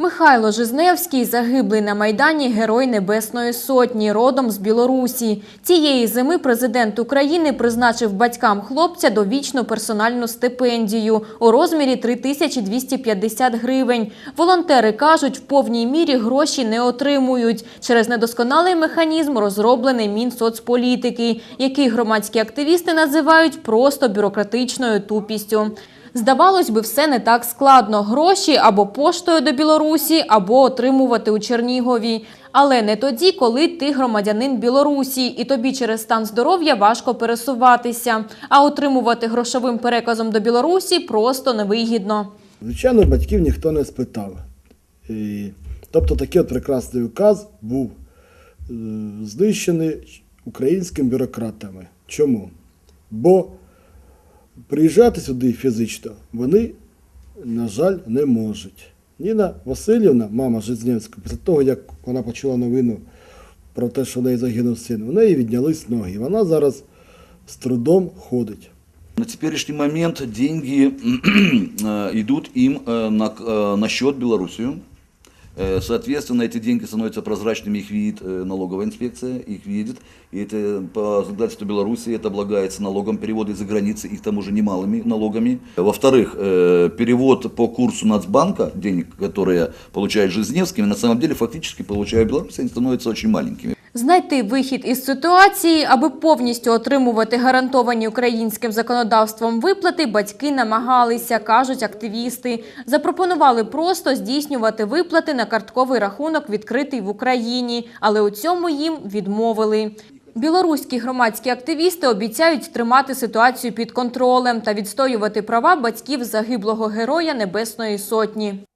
Михайло Жизневський загиблий на Майдані Герой Небесної Сотні, родом з Білорусі. Цієї зими президент України призначив батькам хлопця довічну персональну стипендію у розмірі 3250 гривень. Волонтери кажуть, в повній мірі гроші не отримують через недосконалий механізм, розроблений Мінсоцполітики, який громадські активісти називають просто бюрократичною тупістю. Здавалось би, все не так складно. Гроші або поштою до Білорусі, або отримувати у Чернігові. Але не тоді, коли ти громадянин Білорусі, і тобі через стан здоров'я важко пересуватися. А отримувати грошовим переказом до Білорусі просто невигідно. Звичайно, батьків ніхто не спитав. Тобто такий от прекрасний указ був е, знищений українськими бюрократами. Чому? Бо приїжджати сюди фізично вони, на жаль, не можуть. Ніна Васильівна, мама Жизнєвська, після того, як вона почула новину про те, що в неї загинув син, у неї віднялись ноги. Вона зараз з трудом ходить. На теперешний момент деньги э, идут им э, на, э, на счет Белоруссию. Э, Соответственно, эти деньги становятся прозрачными, их видит э, налоговая инспекция, их видит. И это по законодательству Беларуси это облагается налогом перевода из-за границы, их там уже немалыми налогами. Во-вторых, э, перевод по курсу Нацбанка, денег, которые получают Жизневскими, на самом деле фактически получают Беларусь, они становятся очень маленькими. Знайти вихід із ситуації, аби повністю отримувати гарантовані українським законодавством виплати, батьки намагалися, кажуть активісти. Запропонували просто здійснювати виплати на картковий рахунок, відкритий в Україні, але у цьому їм відмовили. Білоруські громадські активісти обіцяють тримати ситуацію під контролем та відстоювати права батьків загиблого героя Небесної Сотні.